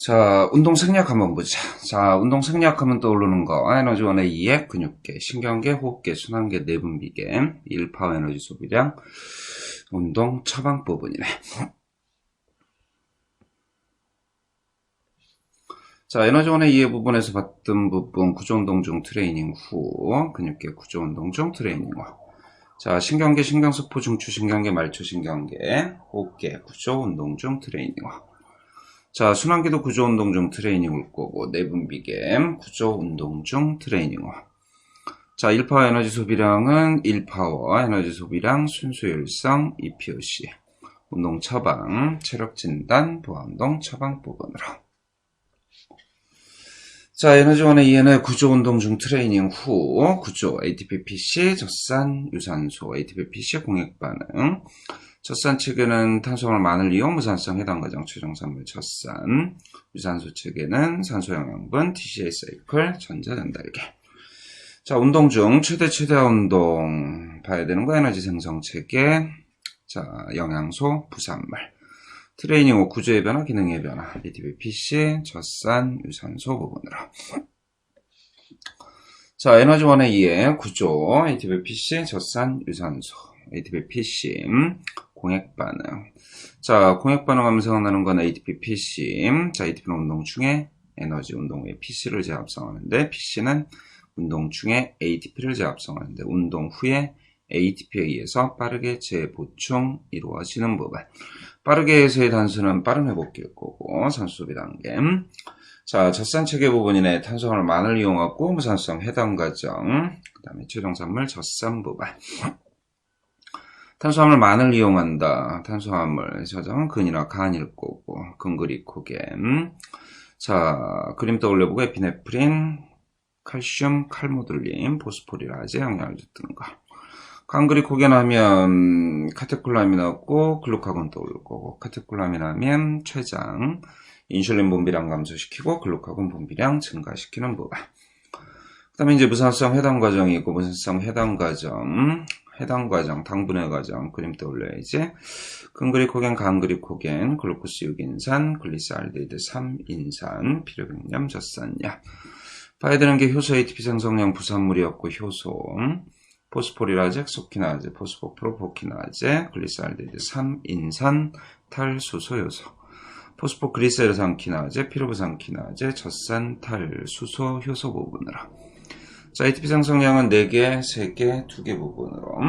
자, 운동 생략 한번 보자. 자, 운동 생략하면 떠오르는 거. 에너지 원의 2에 근육계, 신경계, 호흡계, 순환계, 내분비계, 1파워 에너지 소비량, 운동 처방 부분이네. 자, 에너지 원의 2의 부분에서 봤던 부분, 구조운동 중 트레이닝 후, 근육계 구조운동 중 트레이닝 후. 자, 신경계, 신경석포 중추, 신경계, 말초, 신경계, 호흡계, 구조운동 중 트레이닝 후. 자, 순환기도 구조 운동 중 트레이닝을 거고, 내분비계 구조 운동 중 트레이닝어. 자, 1파워 에너지 소비량은 1파워 에너지 소비량 순수율성 EPOC. 운동 처방, 체력 진단, 보안동 처방 부분으로. 자, 에너지원의 EN의 구조 운동 중 트레이닝 후, 구조 ATP PC, 젖산, 유산소, ATP PC 공액 반응, 젖산 측에는 탄수화물 마늘 이용 무산성 해당 과정 최종 산물 젖산, 유산소 측에는 산소 영양분 TCA 사이클 전자전달계. 자 운동 중 최대 최대화 운동 봐야 되는 거 에너지 생성 체계, 자 영양소 부산물, 트레이닝 후 구조의 변화, 기능의 변화, ATP, PC, 젖산, 유산소 부분으로. 자 에너지원의 2의 구조, ATP, PC, 젖산, 유산소, ATP, PC, 공액 반응. 자, 공액 반응하면 생각나는 건 ATP, PC. 자, ATP는 운동 중에 에너지 운동 후에 PC를 재합성하는데 PC는 운동 중에 ATP를 재합성하는데 운동 후에 ATP에 의해서 빠르게 재보충 이루어지는 부분. 빠르게 해서의 단수는 빠른 회복기일 거고 산소비 단계. 자, 젖산 체계 부분이네 탄수화물 많을 이용하고 무산성 해당 과정. 그 다음에 최종 산물 젖산 부분. 탄수화물 많을 이용한다. 탄수화물 저장 근이나 간일 거고 근그리코겐 자 그림 떠올려보고 에피네프린 칼슘 칼모듈린 포스포리라제 영향을 줬던 거. 간그리코겐 하면 카테콜라민 하고 글루카곤 떠올 거고 카테콜라민 하면 췌장 인슐린 분비량 감소시키고 글루카곤 분비량 증가시키는 부분 그 다음에 이제 무산성 해당 과정이 있고 무산성 해당 과정 해당 과정, 당분의 과정 그림 떠올려야지. 근그리코겐, 간그리코겐, 글루코스 6인산, 글리사알데히드 3인산, 필요백염, 젖산약. 봐야 되는 게 효소 ATP 생성량 부산물이었고 효소, 포스포리라제, 엑소키나제, 포스포 프로포키나제, 글리사알데히드 3인산, 탈수소 요소. 포스포 그리세르산키나제, 피로브산키나제, 젖산, 탈수소 효소 부분으로. 자, ATP 생성량은 4개, 3개, 2개 부분으로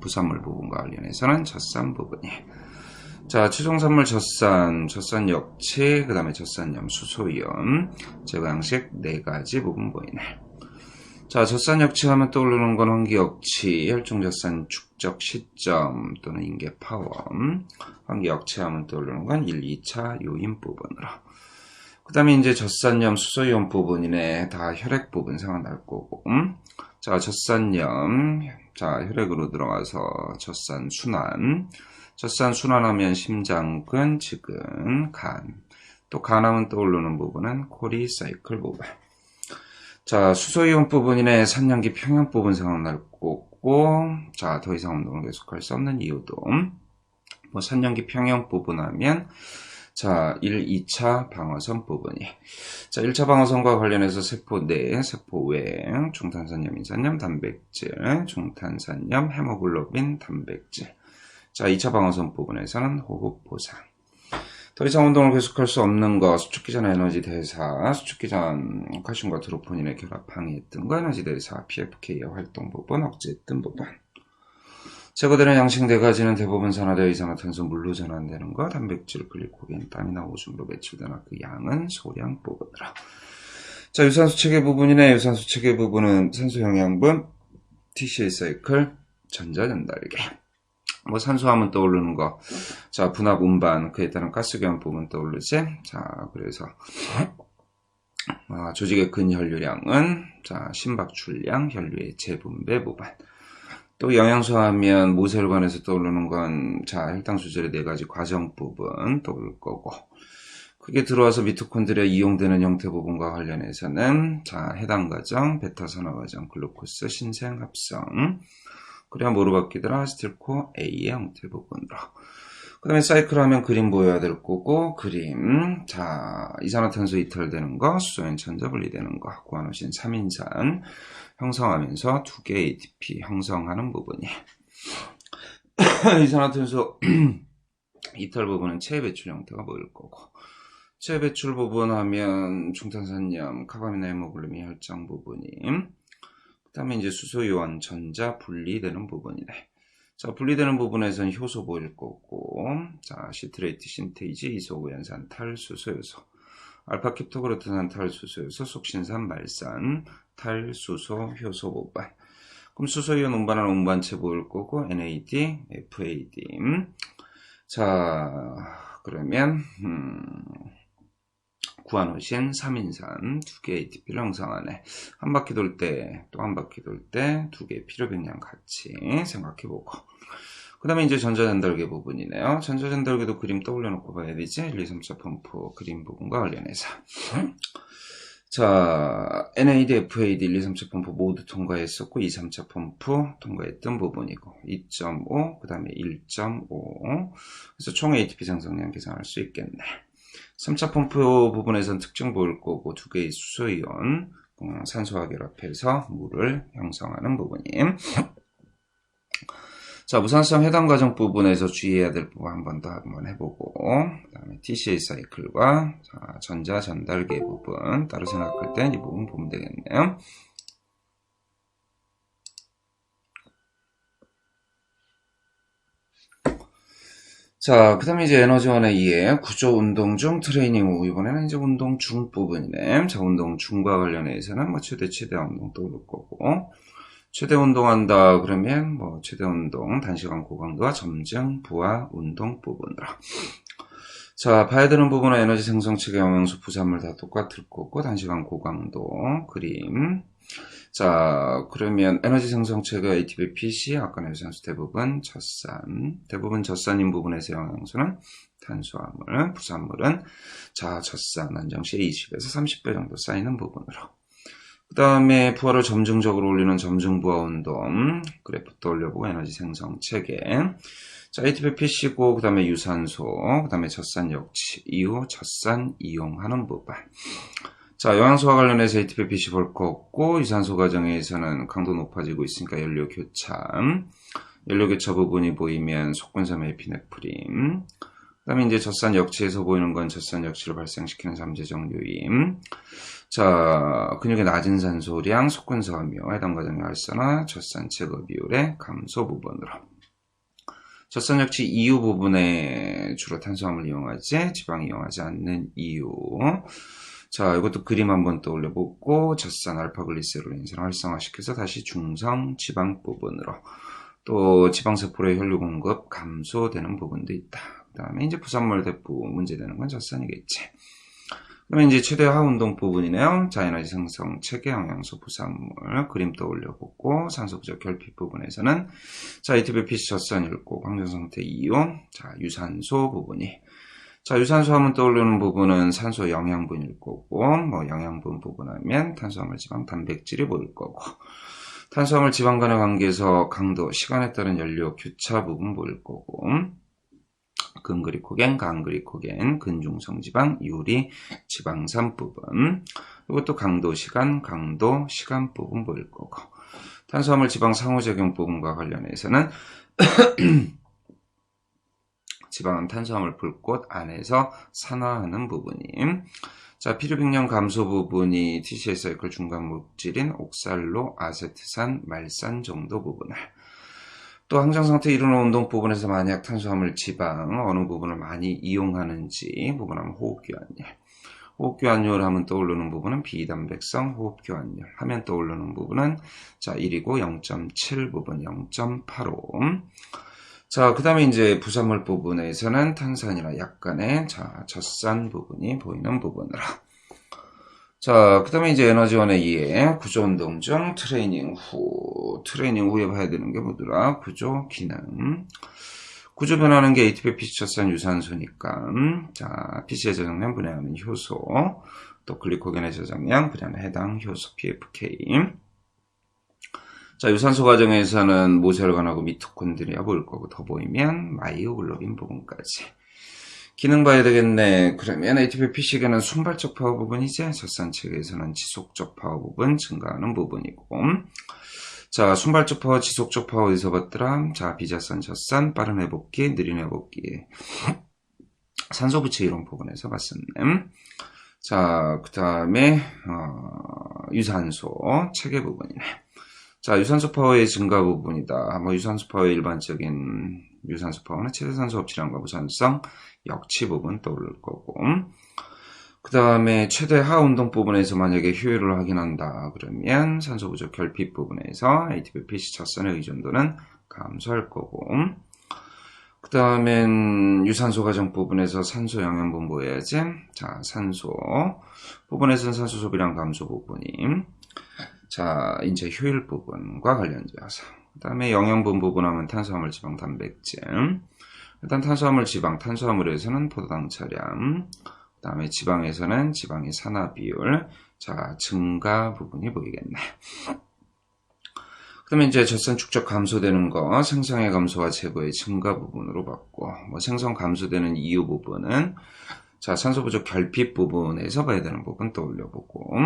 부산물 부분과 관련해서는 젖산 부분이 자, 최종산물 젖산, 젖산 역치, 그 다음에 젖산염, 수소이온 제거 양식 4가지 부분 보이네. 자, 젖산 역치 하면 떠오르는 건 환기 역치, 혈중 젖산 축적 시점 또는 인계 파워. 환기 역치 하면 떠오르는 건 1, 2차 요인 부분으로. 그 다음에 이제 젖산염, 수소이온 부분이네. 다 혈액 부분 생각날 거고. 음? 자, 젖산염. 자, 혈액으로 들어가서 젖산 순환. 젖산 순환하면 심장근, 지근, 간. 또 간하면 떠오르는 부분은 코리 사이클 부분. 자, 수소이온 부분이네. 산염기 평형 부분 생각날 거고. 자, 더 이상 운동을 계속할 수 없는 이유도. 뭐 산염기 평형 부분 하면 자, 1, 2차 방어선 부분이. 자, 1차 방어선과 관련해서 세포 내, 세포 외, 중탄산염, 인산염, 단백질, 중탄산염, 헤모글로빈, 단백질. 자, 2차 방어선 부분에서는 호흡 보상. 더 이상 운동을 계속할 수 없는 거, 수축기 전 에너지 대사, 수축기 전 칼슘과 드로포닌의 결합 방해했던 거, 에너지 대사, PFK의 활동 부분, 억제했던 부분. 제거되는 양식 네 가지는 대부분 산화되어 이산화탄소 물로 전환되는 것, 단백질, 글리코겐, 땀이나 오줌으로 배출되나 그 양은 소량 부분으로. 자, 유산소 체계 부분이네. 유산소 체계 부분은 산소 영양분, TCA 사이클, 전자 전달계. 뭐 산소하면 떠오르는 거. 자, 분압 운반, 그에 따른 가스교환 부분 떠오르지. 자, 그래서 아, 조직의 근혈류량은 자, 심박출량, 혈류의 재분배 부분. 또 영양소 하면 모세혈관에서 떠오르는 건, 자, 혈당 수질의 네 가지 과정 부분 떠오를 거고, 그게 들어와서 미토콘드리아 이용되는 형태 부분과 관련해서는, 자, 해당 과정, 베타 산화 과정, 글루코스, 신생 합성, 그래야 바뀌더라? 스틸코 A의 형태 부분으로. 그 다음에 사이클 하면 그림 보여야 될 거고, 그림. 자, 이산화탄소 이탈되는 거, 수소연 천자 분리되는 거, 구한오신 3인산 형성하면서 두 개의 ATP 형성하는 부분이. 이산화탄소 이탈 부분은 체외 배출 형태가 보일 거고, 체외 배출 부분 하면 중탄산염, 카바미나 헤모글루민 혈장 부분이, 그 다음에 이제 수소이온 전자 분리되는 부분이네. 자, 분리되는 부분에서는 효소 보일 거고, 자, 시트레이트 신테이지, 이소우연산, 탈수소요소, 알파캡토그루트산 탈수소요소, 속 신산, 말산, 탈수소, 효소 부분. 그럼 수소이온 운반하는 운반체 보일 거고, NAD, FAD. 자, 그러면, 음, 구한호신 3인산 두 개의 ATP를 형성하네. 한 바퀴 돌 때, 또 한 바퀴 돌 때 두 개의 필요병량 같이 생각해보고. 그 다음에 이제 전자전달계 부분이네요. 전자전달계도 그림 떠올려 놓고 봐야 되지. 1, 2, 3차 펌프 그림 부분과 관련해서. 자, NAD, FAD 1, 2, 3차 펌프 모두 통과했었고 2, 3차 펌프 통과했던 부분이고 2.5, 그 다음에 1.5 그래서 총 ATP 생성량 계산할 수 있겠네. 3차 펌프 부분에선 특징 보일 거고 두 개의 수소이온 산소와 결합해서 물을 형성하는 부분이 자 무산성 해당 과정 부분에서 주의해야 될 부분 한 번 더 한번 해보고 그 다음에 TCA 사이클과 자, 전자 전달계 부분 따로 생각할 땐 이 부분 보면 되겠네요 자, 그 다음에 이제 에너지원의 이해, 구조 운동 중 트레이닝 후, 이번에는 이제 운동 중 부분이네. 자, 운동 중과 관련해서는 뭐 최대, 최대 운동 떠오를 거고, 최대 운동한다, 그러면 뭐 최대 운동, 단시간 고강도와 점증, 부하 운동 부분으로. 자, 봐야 되는 부분은 에너지 생성 체계 영양소 부산물 다 똑같을 거고, 단시간 고강도, 그림, 자, 그러면 에너지 생성체가 ATP, PC, 아까 유산소 대부분 젖산, 대부분 젖산인 부분에서 영양소는 탄수화물, 부산물은 자, 젖산, 안정시 20에서 30배 정도 쌓이는 부분으로. 그 다음에 부하를 점증적으로 올리는 점증부하 운동, 그래프 떠올려보고 에너지 생성 체계. 자, ATP, PC고, 그 다음에 유산소, 그 다음에 젖산 역치, 이후 젖산 이용하는 부분. 자, 영양소와 관련해서 ATP, PC 볼 거 없고, 유산소 과정에서는 강도 높아지고 있으니까 연료 교차. 연료 교차 부분이 보이면 속근섬 에피네프린. 그 다음에 이제 젖산 역치에서 보이는 건 젖산 역치를 발생시키는 잠재적 요인. 자, 근육의 낮은 산소량, 속근섬유, 해당 과정의 활성화, 젖산 제거 비율의 감소 부분으로. 젖산 역치 이유 부분에 주로 탄수화물 이용하지, 지방 이용하지 않는 이유. 자, 이것도 그림 한번 떠올려보고 젖산 알파글리세롤린을 활성화시켜서 다시 중성 지방 부분으로 또 지방세포의 혈류 공급 감소되는 부분도 있다. 그 다음에 이제 부산물 대부 문제되는 건 젖산이겠지. 그러면 이제 최대화 운동 부분이네요. 자, 에너지 생성 체계 영양소 부산물 그림 떠올려보고 산소 부족 결핍 부분에서는 자, ATP, PC 젖산 읽고 광전 상태 이온, 자, 유산소 부분이. 자, 유산소 하면 떠오르는 부분은 산소 영양분일 거고, 뭐 영양분 부분 하면 탄수화물, 지방, 단백질이 보일 거고, 탄수화물, 지방 간의 관계에서 강도, 시간에 따른 연료 교차 부분 보일 거고, 근그리코겐, 강그리코겐, 근중성 지방, 유리, 지방산 부분, 이것도 강도, 시간, 강도, 시간 부분 보일 거고, 탄수화물, 지방 상호작용 부분과 관련해서는 지방은 탄수화물 불꽃 안에서 산화하는 부분이 자 필요병량 감소 부분이 TCA 사이클 중간 물질인 옥살로 아세트산 말산 정도 부분을 또 항상 상태 이루는 운동 부분에서 만약 탄수화물 지방 어느 부분을 많이 이용하는지 부분하면 호흡교환율 호흡교환율 하면 떠오르는 부분은 비단백성 호흡교환율 하면 떠오르는 부분은 자 1이고 0.7 부분 0.85 자, 그 다음에 이제 부산물 부분에서는 탄산이나 약간의 자, 젖산 부분이 보이는 부분으로. 자, 그 다음에 이제 에너지원의 이해, 구조 운동 중 트레이닝 후, 트레이닝 후에 봐야 되는 게 뭐더라? 구조 기능. 구조 변하는 게 ATP, 젖산, 유산소니까. 자, PC의 저장량 분해하는 효소, 또 글리코겐의 저장량 분해하는 해당 효소 PFK. 자, 유산소 과정에서는 모세혈관하고 미토콘드리아 보일 거고 더 보이면 마이오글로빈 부분까지. 기능 봐야 되겠네. 그러면 ATP 피식에는 순발적 파워 부분이지 젖산 체계에서는 지속적 파워 부분 증가하는 부분이고 자, 순발적 파워, 지속적 파워 어디서 봤더라? 자, 비자산, 젖산, 빠른 회복기, 느린 회복기. 산소 부채 이런 부분에서 봤었네. 자, 그 다음에, 어, 유산소, 체계 부분이네. 자, 유산소 파워의 증가 부분이다. 뭐, 유산소 파워의 일반적인 유산소 파워는 최대산소 흡취량과 무산성, 역치 부분 떠오를 거고. 그 다음에 최대 하 운동 부분에서 만약에 효율을 확인한다. 그러면 산소 부족 결핍 부분에서 ATP PC 젖산의 의존도는 감소할 거고. 그 다음엔 유산소 과정 부분에서 산소 영양분 보여야지. 자, 산소 부분에서는 산소 소비량 감소 부분이. 자, 인체 효율 부분과 관련되어서. 그 다음에 영양분 부분 하면 탄수화물, 지방, 단백질. 일단 탄수화물, 지방, 탄수화물에서는 포도당 차량. 그 다음에 지방에서는 지방의 산화 비율. 자, 증가 부분이 보이겠네. 그 다음에 이제 젖산 축적 감소되는 거, 생성의 감소와 제거의 증가 부분으로 봤고, 뭐 생성 감소되는 이유 부분은, 자, 산소 부족 결핍 부분에서 봐야 되는 부분 떠올려보고,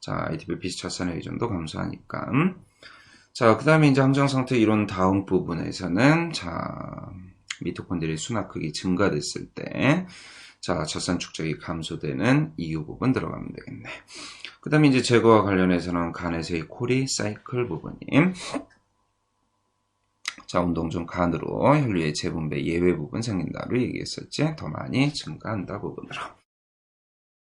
자, ATP PC 젖산의 의존도 감소하니까, 자, 그 다음에 이제 함정 상태 이론 다음 부분에서는, 자, 미토콘드리아 순화 크기 증가됐을 때, 자, 젖산 축적이 감소되는 이유 부분 들어가면 되겠네. 그 다음에 이제 제거와 관련해서는 간에서의 코리 사이클 부분이 자, 운동 중 간으로 혈류의 재분배 예외 부분 생긴다로 얘기했었지. 더 많이 증가한다 부분으로.